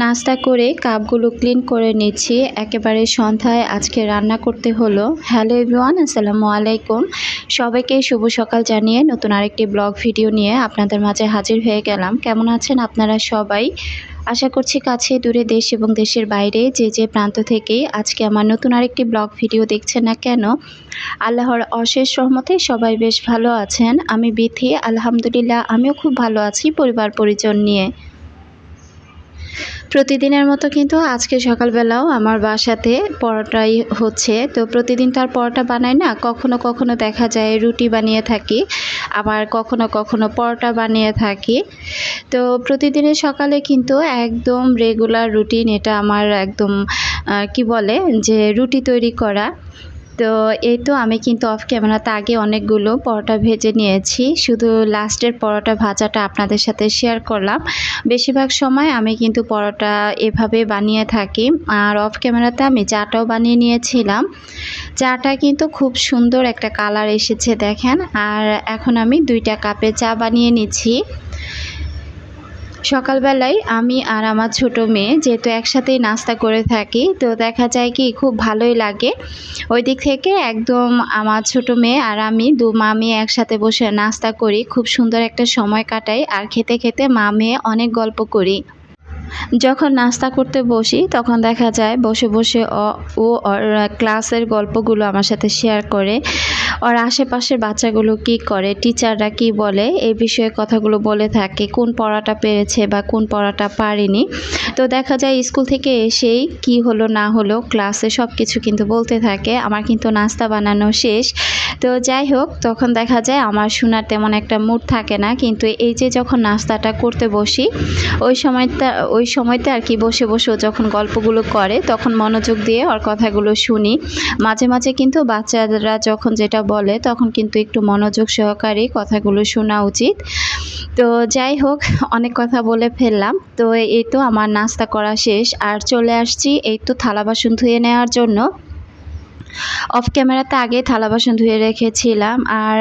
নাস্তা করে কাপগুলো ক্লিন করে নিচ্ছি। একেবারে সন্ধ্যায় আজকে রান্না করতে হলো। হ্যালো এভরিওয়ান, আসসালামু আলাইকুম। সবাইকে শুভ সকাল জানিয়ে নতুন আরেকটি ব্লগ ভিডিও নিয়ে আপনাদের মাঝে হাজির হয়ে গেলাম। কেমন আছেন আপনারা সবাই? আশা করছি কাছে, দূরে দেশ এবং দেশের বাইরে যে যে প্রান্ত থেকেই আজকে আমার নতুন আরেকটি ব্লগ ভিডিও দেখছেন না কেন, আল্লাহর অশেষ রহমতে সবাই বেশ ভালো আছেন। আমি বিথি, আলহামদুলিল্লাহ, আমিও খুব ভালো আছি পরিবার পরিজন নিয়ে। প্রতিদিনের মতো কিন্তু আজকে সকালবেলাও আমার বাসাতে পরোটাই হচ্ছে। তো প্রতিদিন তার পরোটা বানাই না, কখনো কখনো দেখা যায় রুটি বানিয়ে থাকি, আবার কখনো কখনো পরোটা বানিয়ে থাকি। তো প্রতিদিনের সকালে কিন্তু একদম রেগুলার রুটিন এটা আমার একদম কি বলে যে রুটি তৈরি করা। তো এই তো আমি কিন্তু অফ ক্যামেরাতে আগে অনেকগুলো পরোটা ভেজে নিয়েছি। শুধু লাস্টের পরোটা ভাজাটা আপনাদের সাথে শেয়ার করলাম। বেশিরভাগ সময় আমি কিন্তু পরোটা এভাবে বানিয়ে থাকি। আর অফ ক্যামেরাতে আমি চাটাও বানিয়ে নিয়েছিলাম। চাটা কিন্তু খুব সুন্দর একটা কালার এসেছে দেখেন। আর এখন আমি দুইটা কাপে চা বানিয়ে নিচ্ছি। সকালবেলায় আমি আর আমার ছোট মেয়ে যেহেতু একসাথেই নাস্তা করে থাকি, তো দেখা যায় কি খুব ভালোই লাগে। ওই দিক থেকে একদম আমার ছোট মেয়ে আর আমি দু মা মেয়ে একসাথে বসে নাস্তা করি। খুব সুন্দর একটা সময় কাটাই আর খেতে খেতে মা মেয়ে অনেক গল্প করি। যখন নাস্তা করতে বসি, তখন দেখা যায় বসে বসে ও ওর ক্লাসের গল্পগুলো আমার সাথে শেয়ার করে। ওর আশেপাশের বাচ্চাগুলো কি করে, টিচাররা কি বলে, এই বিষয়ে কথাগুলো বলে থাকে, কোন পড়াটা পেরেছে বা কোন পড়াটা পারেনি। তো দেখা যায় স্কুল থেকে এসেই কি হলো না হলো, ক্লাসে সব কিছু কিন্তু বলতে থাকে। আমার কিন্তু নাস্তা বানানো শেষ। তো যাই হোক, তখন দেখা যায় আমার শোনার তেমন একটা মুড থাকে না। কিন্তু এই যে যখন নাস্তাটা করতে বসি, ওই সময়টা, ওই সময়তে আর কি বসে বসে যখন গল্পগুলো করে, তখন মনোযোগ দিয়ে ওর কথাগুলো শুনি। মাঝে মাঝে কিন্তু বাচ্চারা যখন যেটা বলে, তখন কিন্তু একটু মনোযোগ সহকারে কথাগুলো শোনা উচিত। তো যাই হোক, অনেক কথা বলে ফেললাম। তো এই তো আমার নাস্তা করা শেষ। আর চলে আসছি এই তো থালা বাসন ধুয়ে নেওয়ার জন্য। অফ ক্যামেরাতে আগে থালা বাসন ধুয়ে রেখেছিলাম আর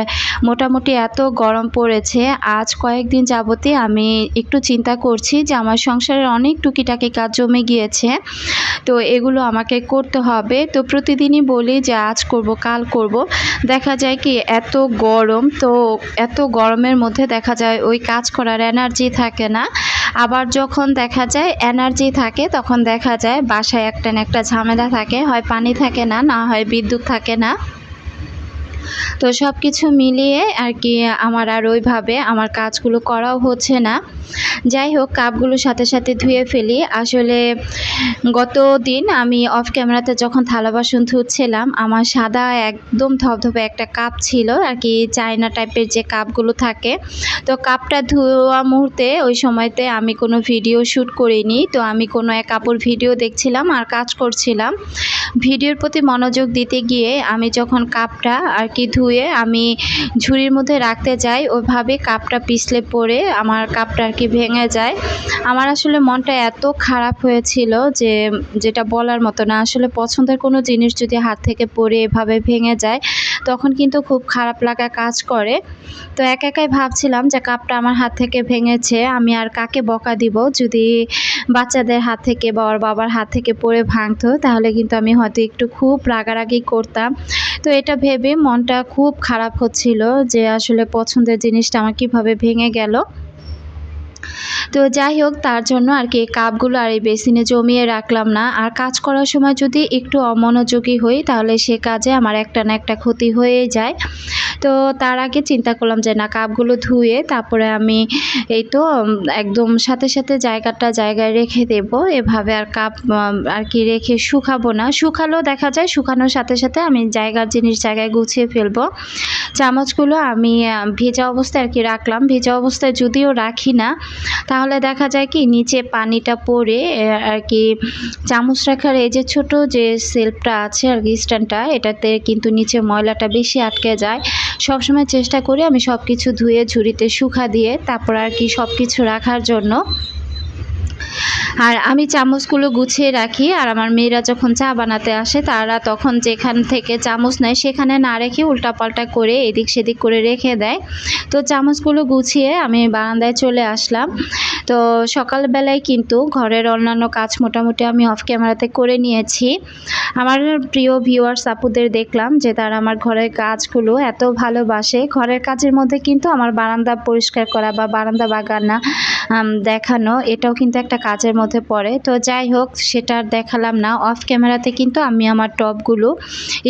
মোটামুটি এত গরম পড়েছে, আজ কয়েকদিন যাবতে আমি একটু চিন্তা করছি যে আমার সংসারের অনেক টুকিটাকি কাজ জমে গিয়েছে, তো এগুলো আমাকে করতে হবে। তো প্রতিদিনই বলি যে আজ করব, কাল করব। দেখা যায় কি এত গরম, তো এত গরমের মধ্যে দেখা যায় ওই কাজ করার এনার্জি থাকে না। আবার যখন দেখা যায় এনার্জি থাকে, তখন দেখা যায় বাসায় একটা না একটা ঝামেলা থাকে, হয় পানি থাকে না না হয় বিদ্যুৎ থাকে না। তো সব কিছু মিলিয়ে আর কি আমার আর ওইভাবে আমার কাজগুলো করাও হচ্ছে না। যাই হোক কাপগুলোর সাথে সাথে ধুয়ে ফেলি। আসলে গত দিন আমি অফ ক্যামেরাতে যখন থালা বাসন ধুচ্ছিলাম, আমার সাদা একদম ধপধপে একটা কাপ ছিল, আর কি চায়না টাইপের যে কাপগুলো থাকে। তো কাপটা ধোয়া মুহূর্তে ওই সময়তে আমি কোনো ভিডিও শ্যুট করিনি। তো আমি কোনো এক কাপড় ভিডিও দেখছিলাম আর কাজ করছিলাম। ভিডিওর প্রতি মনোযোগ দিতে গিয়ে আমি যখন কাপটা আর কি ধুয়ে আমি ঝুড়ির মধ্যে রাখতে যাই ওইভাবে কাপটা পিছলে পড়ে আমার কাপটা আর কি ভেঙে যায়। আমার আসলে মনটা এত খারাপ হয়েছিল যে, যেটা বলার মতো না। আসলে পছন্দের কোনো জিনিস যদি হাত থেকে পড়ে এভাবে ভেঙে যায়, তখন কিন্তু খুব খারাপ লাগা কাজ করে। তো এক একাই ভাবছিলাম যে কাপটা আমার হাত থেকে ভেঙেছে, আমি আর কাকে বকা দিব? যদি বাচ্চাদের হাত থেকে বা ওর বাবার হাত থেকে পড়ে ভাঙতো, তাহলে কিন্তু আমি হয়তো একটু খুব রাগারাগি করতাম। তো এটা ভেবে মনটা খুব খারাপ হচ্ছিল যে আসলে পছন্দের জিনিসটা আমার কীভাবে ভেঙে গেল। তো যাই হোক, তার জন্য আর কি কাপগুলো আর এই বেসিনে জমিয়ে রাখলাম না। আর কাজ করার সময় যদি একটু অমনোযোগী হই, তাহলে সে কাজে আমার একটা না একটা ক্ষতি হয়ে যায়। তো তার আগে চিন্তা করলাম যে, না, কাপগুলো ধুয়ে তারপরে আমি এই তো একদম সাথে সাথে জায়গাটা জায়গায় রেখে দেব। এভাবে আর কাপ আর কি রেখে শুকাবো না। শুকালেও দেখা যায়, শুকানোর সাথে সাথে আমি জায়গার জিনিস জায়গায় গুছিয়ে ফেলব। চামচগুলো আমি ভেজা অবস্থায় আর কি রাখলাম। ভেজা অবস্থায় যদিও রাখি না, তাহলে দেখা যায় কি, নিচে পানিটা পড়ে আর কি চামচ রাখার এই যে ছোট যে সেলফটা আছে আর কি স্ট্যান্ডটা, এটাতে কিন্তু নিচে ময়লাটা বেশি আটকে যায়। সবসময় চেষ্টা করি আমি সব কিছু ধুয়ে, ঝুড়িতে শুকা দিয়ে তারপর আর কি সব কিছু রাখার জন্য। আর আমি চামচগুলো গুছিয়ে রাখি, আর আমার মেয়েরা যখন চা বানাতে আসে, তারা তখন যেখান থেকে চামচ নেয়, সেখানে না রেখে উল্টাপাল্টা করে এদিক সেদিক করে রেখে দেয়। তো চামচগুলো গুছিয়ে আমি বারান্দায় চলে আসলাম। তো সকালবেলায় কিন্তু ঘরের অন্যান্য কাজ মোটামুটি আমি অফ ক্যামেরাতে করে নিয়েছি। আমার প্রিয় ভিউয়ার্স আপুদের দেখলাম যে তারা আমার ঘরের কাজগুলো এত ভালোবাসে। ঘরের কাজের মধ্যে কিন্তু আমার বারান্দা পরিষ্কার করা বা বারান্দা বাগানা দেখানো, এটাও কিন্তু একটা কাজের মধ্যে পড়ে। তো যাই হোক, সেটা আর দেখালাম না। অফ ক্যামেরাতে কিন্তু আমি আমার টবগুলো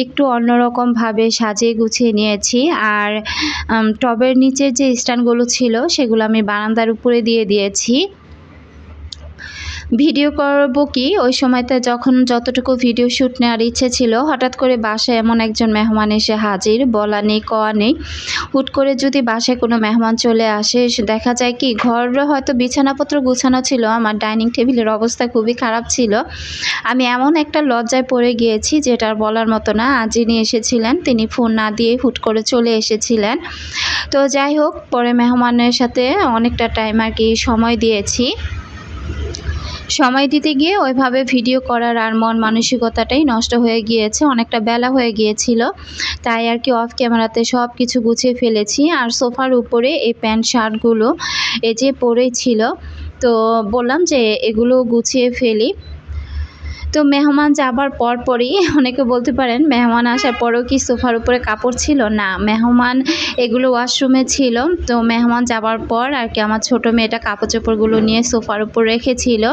একটু অন্যরকমভাবে সাজিয়ে গুছিয়ে নিয়েছি। আর টবের নিচের যে স্ট্যান্ডগুলো ছিল, সেগুলো আমি বারান্দার উপরে দিয়ে দিয়েছি। ভিডিও করব কি? ওই সময়তে যখন যতটুকু ভিডিও শ্যুট নেওয়ার ইচ্ছে ছিল, হঠাৎ করে বাসায় এমন একজন মেহমান এসে হাজির। বলা নেই, কওয়া নেই। হুট করে যদি বাসায় কোনো মেহমান চলে আসে দেখা যায় কি ঘর হয়তো বিছানাপত্র গুছানো ছিল, আমার ডাইনিং টেবিলের অবস্থা খুবই খারাপ ছিল। আমি এমন একটা লজ্জায় পড়ে গিয়েছি যেটা বলার মতো না। আজ যিনি এসেছিলেন, তিনি ফোন না দিয়ে হুট করে চলে এসেছিলেন। তো যাই হোক, পরে মেহমানের সাথে অনেকটা টাইম আর কি সময় দিয়েছি। সময় দিতে গিয়ে ওইভাবে ভিডিও করার আর মন মানসিকতাটাই নষ্ট হয়ে গিয়েছে, অনেকটা বেলা হয়ে গিয়েছিল। তাই আর কি অফ ক্যামেরাতে সব কিছু গুছিয়ে ফেলেছি। আর সোফার উপরে এই প্যান্ট, শার্টগুলো এই যে পরেই ছিল। তো বললাম যে এগুলো গুছিয়ে ফেলি। তো মেহমান যাবার পর পরই অনেকে বলতে পারেন মেহমান আসার পরেও কি সোফার উপরে কাপড় ছিল? না, মেহমান এগুলো ওয়াশরুমে ছিল। তো মেহমান যাবার পর আর কি আমার ছোটো মেয়েটা কাপড় চোপড়গুলো নিয়ে সোফার উপর রেখেছিল।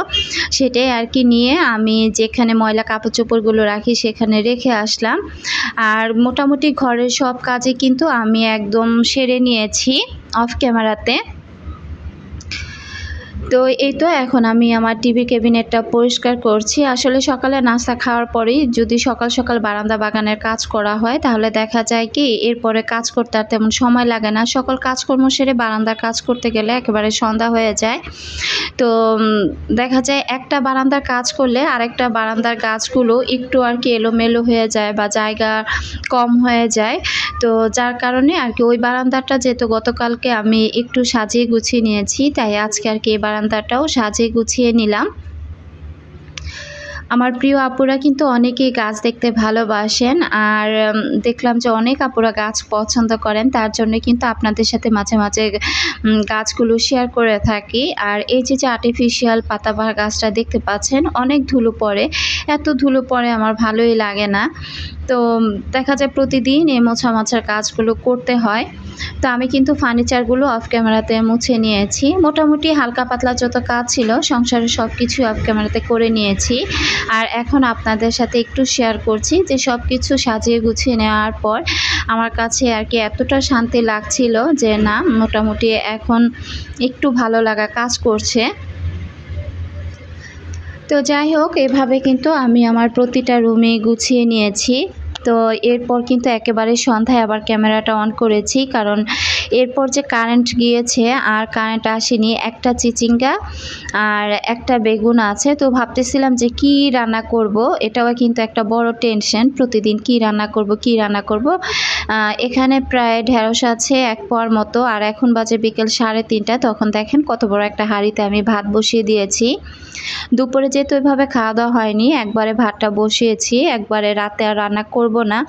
সেটাই আর কি নিয়ে আমি যেখানে ময়লা কাপড় চোপড়গুলো রাখি সেখানে রেখে আসলাম। আর মোটামুটি ঘরের সব কাজে কিন্তু আমি একদম সেরে নিয়েছি অফ ক্যামেরাতে তো এই তো এখন আমি আমার টিভি ক্যাবিনেটটা পরিষ্কার করছি। আসলে সকালে নাস্তা খাওয়ার পরেই যদি সকাল সকাল বারান্দা বাগানের কাজ করা হয়, তাহলে দেখা যায় কি, এরপরে কাজ করতে আর তেমন সময় লাগে না। সকল কাজকর্ম সেরে বারান্দার কাজ করতে গেলে একেবারে সন্ধ্যা হয়ে যায়। তো দেখা যায় একটা বারান্দার কাজ করলে আরেকটা বারান্দার গাছগুলো একটু আর কি এলোমেলো হয়ে যায় বা জায়গা কম হয়ে যায়। তো যার কারণে আর কি ওই বারান্দাটা যেহেতু গতকালকে আমি একটু সাজিয়ে গুছিয়ে নিয়েছি, তাই আজকে আর কি এই বারান্দাটাও সাজিয়ে গুছিয়ে নিলাম। আমার প্রিয় আপুরা কিন্তু অনেকেই গাছ দেখতে ভালোবাসেন আর দেখলাম যে অনেক আপুরা গাছ পছন্দ করেন, তার জন্য কিন্তু আপনাদের সাথে মাঝে মাঝে গাছগুলো শেয়ার করে থাকি। আর এই যে যে আর্টিফিশিয়াল পাতাবাহার গাছটা দেখতে পাচ্ছেন, অনেক ধুলো পড়ে। এত ধুলো পড়ে আমার ভালোই লাগে না। তো দেখা যায় প্রতিদিন এই মোছা মোছার কাজগুলো করতে হয়। তো আমি কিন্তু ফার্নিচারগুলো অফ ক্যামেরাতে মুছে নিয়েছি। মোটামুটি হালকা পাতলা যত কাজ ছিল, সংসারের সব কিছুই অফ ক্যামেরাতে করে নিয়েছি। আর এখন আপনাদের সাথে একটু শেয়ার করছি যে সব কিছু সাজিয়ে গুছিয়ে নেওয়ার পর আমার কাছে আর কি এতটা শান্তি লাগছিল যে না, মোটামুটি এখন একটু ভালো লাগা কাজ করছে। তো যাই হোক, এভাবে কিন্তু আমি আমার প্রতিটা রুমে গুছিয়ে নিয়েছি। তো এরপর কিন্তু একেবারে সন্ধ্যায় আবার ক্যামেরাটা অন করেছি, কারণ এরপর যে কারেন্ট গিয়েছে আর কারেন্ট আসেনি, একটা চিচিঙ্গা আর একটা বেগুন আছে, তো ভাবতেছিলাম যে কি রান্না করব, এটাও কিন্তু একটা বড় টেনশন প্রতিদিন কি রান্না করব, কি রান্না করব। এখানে প্রায় ঢেঁড়স আছে এক পোয়ার মতো, আর এখন বাজে বিকেল সাড়ে তিনটা, তখন দেখেন কত বড় একটা হাঁড়িতে আমি ভাত বসিয়ে দিয়েছি। দুপুরে যেহেতু এভাবে খাওয়া দাওয়া হয়নি, একবারে ভাতটা বসিয়েছি, একবারে রাতে আর রান্না করব না।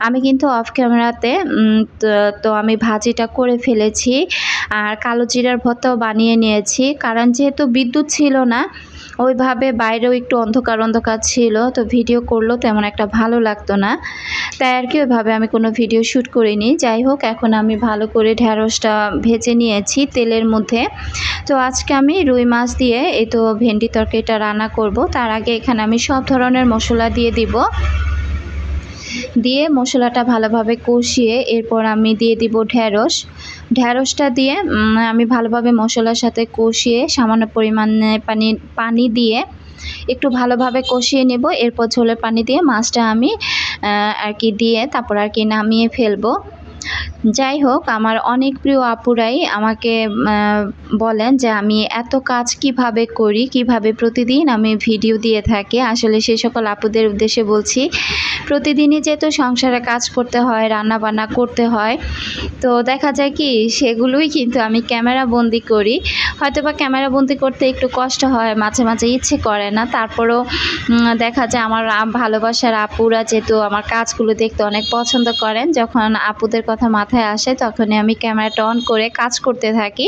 আমি কিন্তু অফ ক্যামেরাতে তো- আমি ভাজিটা করে ফেলেছি আর কালো জিরার ভর্তাও বানিয়ে নিয়েছি। কারণ যেহেতু বিদ্যুৎ ছিল না, ওইভাবে বাইরেও একটু অন্ধকার অন্ধকার ছিল, তো ভিডিও করলেও তেমন একটা ভালো লাগতো না। তাই আর কি, ওইভাবে আমি কোনো ভিডিও শ্যুট করিনি। যাই হোক, এখন আমি ভালো করে ঢ্যাঁড়সটা ভেজে নিয়েছি তেলের মধ্যে। তো আজকে আমি রুই মাছ দিয়ে এই তো ভেন্ডি তরকারিটা রান্না করব। তার আগে এখানে আমি সব ধরনের মশলা দিয়ে দিব। দিয়ে মশলাটা ভালোভাবে কষিয়ে এরপর আমি দিয়ে দিব ঢ্যাঁড়স ঢ্যাঁড়সটা দিয়ে আমি ভালোভাবে মশলার সাথে কষিয়ে সামান্য পরিমাণে পানি পানি দিয়ে একটু ভালোভাবে কষিয়ে নেব। এরপর ঝোলের পানি দিয়ে মাছটা আমি আর কি দিয়ে তারপর আর কি নামিয়ে ফেলব। যাই হোক আমার অনেক প্রিয় আপুরাই আমাকে বলেন যে আমি এত কাজ কীভাবে করি, কীভাবে প্রতিদিন আমি ভিডিও দিয়ে থাকি। আসলে সেই সকল আপুদের উদ্দেশ্যে বলছি, প্রতিদিনই যেহেতু সংসারে কাজ করতে হয় রান্না বান্না করতে হয়, তো দেখা যায় কি, সেগুলোই কিন্তু আমি ক্যামেরা বন্দি করি। হয়তো বা ক্যামেরা বন্দি করতে একটু কষ্ট হয়, মাঝে মাঝে ইচ্ছে করে না। তারপরেও দেখা যায় আমার ভালোবাসার আপুরা যেহেতু আমার কাজগুলো দেখতে অনেক পছন্দ করেন, যখন আপুদের কথা মাথায় আসে, তখনই আমি ক্যামেরাটা অন করে কাজ করতে থাকি।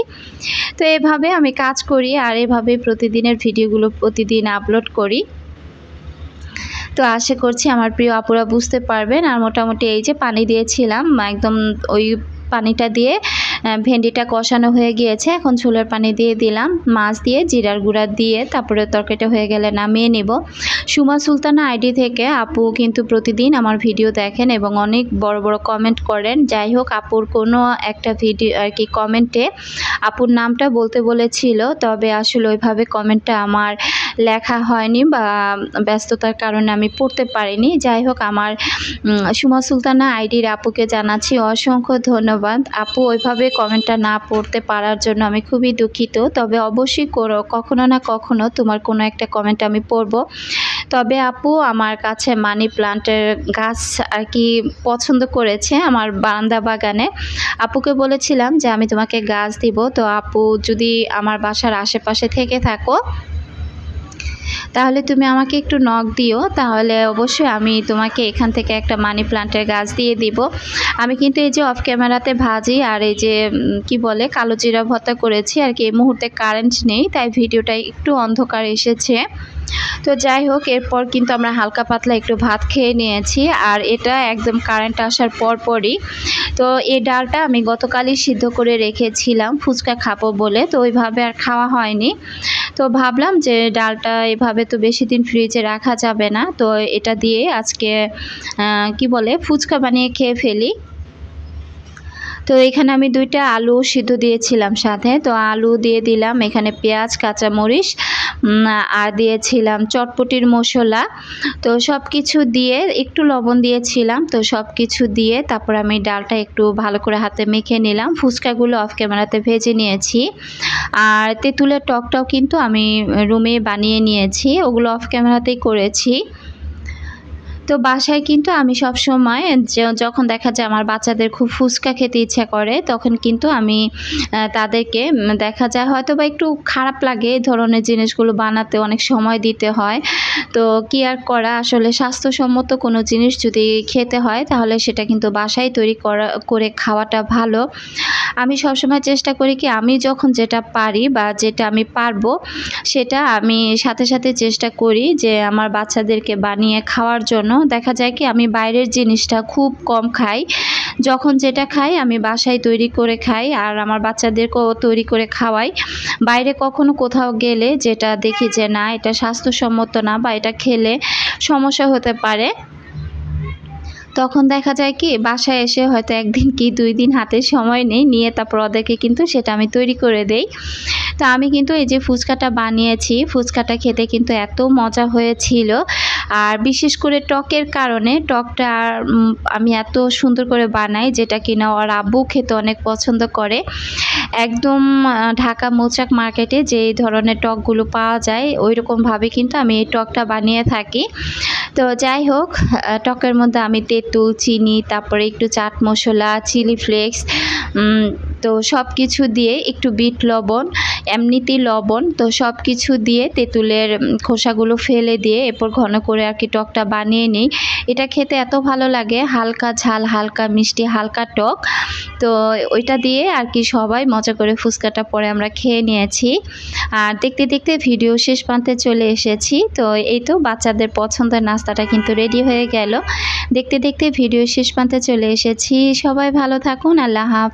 তো এভাবে আমি কাজ করি আর এভাবে প্রতিদিনের ভিডিওগুলো প্রতিদিন আপলোড করি। তো আশা করছি আমার প্রিয় আপুরা বুঝতে পারবেন। আর মোটামুটি এই যে পানি দিয়েছিলাম, একদম ওই পানিটা দিয়ে ভেন্ডিটা কষানো হয়ে গিয়েছে। এখন ঝোলের পানি দিয়ে দিলাম। মাছ দিয়ে জিরার গুঁড়া দিয়ে তারপরে তরকারিটা হয়ে গেলে নামিয়ে নেব। সুমা সুলতানা আইডি থেকে আপু কিন্তু প্রতিদিন আমার ভিডিও দেখেন এবং অনেক বড় বড় কমেন্ট করেন। যাই হোক, আপুর কোনো একটা ভিডিও আর কি কমেন্টে আপুর নামটা বলতে বলেছিল, তবে আসলে ওইভাবে কমেন্টটা আমার লেখা হয়নি বা ব্যস্ততার কারণে আমি পড়তে পারিনি। যাই হোক, আমার সুমা সুলতানা আইডির আপুকে জানাচ্ছি অসংখ্য ধন্যবাদ। আপু, ওইভাবে কমেন্টটা না পড়তে পারার জন্য আমি খুবই দুঃখিত। তবে অবশ্যই করো, কখনো না কখনো তোমার কোনো একটা কমেন্ট আমি পড়ব। তবে আপু, আমার কাছে মানি প্লান্টের গাছ আর কি পছন্দ করেছে আমার বারান্দা বাগানে। আপুকে বলেছিলাম যে আমি তোমাকে গাছ দিব। তো আপু, যদি আমার বাসার আশেপাশে থেকে থাকো তাহলে তুমি আমাকে একটু নখ দিও, তাহলে অবশ্যই আমি তোমাকে এখান থেকে একটা মানি প্লান্টের গাছ দিয়ে দিব। আমি কিন্তু এই যে অফ ক্যামেরাতে ভাজি আর এই যে কি বলে, কালো জিরা ভর্তা করেছি, আর কি এই মুহূর্তে কারেন্ট নেই, তাই ভিডিওটা একটু অন্ধকার এসেছে। তো যাই হোক, এরপর কিন্তু আমরা হালকা পাতলা একটু ভাত খেয়ে নিয়েছি আর এটা একদম কারেন্ট আসার পর পরই তো এই ডালটা আমি গতকালই সিদ্ধ করে রেখেছিলাম, ফুচকা খাব বলে, তো ওইভাবে আর খাওয়া হয়নি। তো ভাবলাম যে ডালটা এভাবে তো বেশি দিন ফ্রিজে রাখা যাবে না, তো এটা দিয়ে আজকে কি বলে, ফুচকা বানিয়ে খেয়ে ফেলি। তো এখানে আমি দুইটা আলু সিদ্ধ দিয়েছিলাম সাথে, তো আলু দিয়ে দিলাম, এখানে পেঁয়াজ, কাঁচামরিচ আর দিয়েছিলাম চটপটির মশলা। তো সব কিছু দিয়ে একটু লবণ দিয়েছিলাম। তো সব কিছু দিয়ে তারপর আমি ডালটা একটু ভালো করে হাতে মেখে নিলাম। ফুচকাগুলো অফ ক্যামেরাতে ভেজে নিয়েছি। আর তেঁতুলের টকটাও কিন্তু আমি রুমে বানিয়ে নিয়েছি। ওগুলো অফ ক্যামেরাতেই করেছি। তো বাসায় কিন্তু আমি সব সময় যখন দেখা যায় আমার বাচ্চাদের খুব ফুচকা খেতে ইচ্ছা করে, তখন কিন্তু আমি তাদেরকে দেখা যায় হয়তো বা একটু খারাপ লাগে এই ধরনের জিনিসগুলো বানাতে, অনেক সময় দিতে হয়। তো কি আর করা? আসলে স্বাস্থ্যসম্মত কোনো জিনিস যদি খেতে হয়, তাহলে সেটা কিন্তু বাসায় তৈরি করা, করে খাওয়াটা ভালো। আমি সবসময় চেষ্টা করি কি, আমি যখন যেটা পারি বা যেটা আমি পারব, সেটা আমি সাথে সাথে চেষ্টা করি যে, আমার বাচ্চাদেরকে বানিয়ে খাওয়ার জন্য। দেখা যায় কি আমি বাইরের জিনিসটা খুব কম খাই। যখন যেটা খাই আমি বাসায় তৈরি করে খাই আর আমার বাচ্চাদেরকেও তৈরি করে খাওয়াই। বাইরে কখনো কোথাও গেলে যেটা দেখি যে না, এটা স্বাস্থ্যসম্মত না বা এটা খেলে সমস্যা হতে পারে। তখন দেখা যায় কি, বাসায় এসে হয়তো একদিন কি, দুই দিন হাতে সময় নেই, নিয়ে তারপর ওদেরকে কিন্তু সেটা আমি তৈরি করে দেই। তো আমি কিন্তু এই যে ফুচকাটা বানিয়েছি, ফুচকাটা খেতে কিন্তু এত মজা হয়েছিল। আর বিশেষ করে টকের কারণে টকটা আমি এত সুন্দর করে বানাই, যেটা কিনা ওর আব্বু খেতে অনেক পছন্দ করে। একদম ঢাকা মৌচাক মার্কেটে যে ধরনের টকগুলো পাওয়া যায় ওই রকমভাবে কিন্তু আমি এই টকটা বানিয়ে থাকি। তো যাই হোক টকের মধ্যে আমি তেঁতুল চিনি তারপরে একটু চাট মশলা চিলি ফ্লেক্স তো সব কিছু দিয়ে একটু বিট লবণ, এমনিতেই লবণ, তো সব কিছু দিয়ে তেঁতুলের খোসাগুলো ফেলে দিয়ে এরপর ঘন করে আর কি টকটা বানিয়ে নিই। এটা খেতে এত ভালো লাগে, হালকা ঝাল, হালকা মিষ্টি, হালকা টক। তো ওইটা দিয়ে আর কি সবাই মজা করে ফুচকাটা পরে আমরা খেয়ে নিয়েছি। আর দেখতে দেখতে ভিডিও শেষ প্রান্তে চলে এসেছি। তো এই তো বাচ্চাদের পছন্দের নাস্তাটা কিন্তু রেডি হয়ে গেল। দেখতে দেখতে ভিডিও শেষ প্রান্তে চলে এসেছি। সবাই ভালো থাকুন, আল্লাহ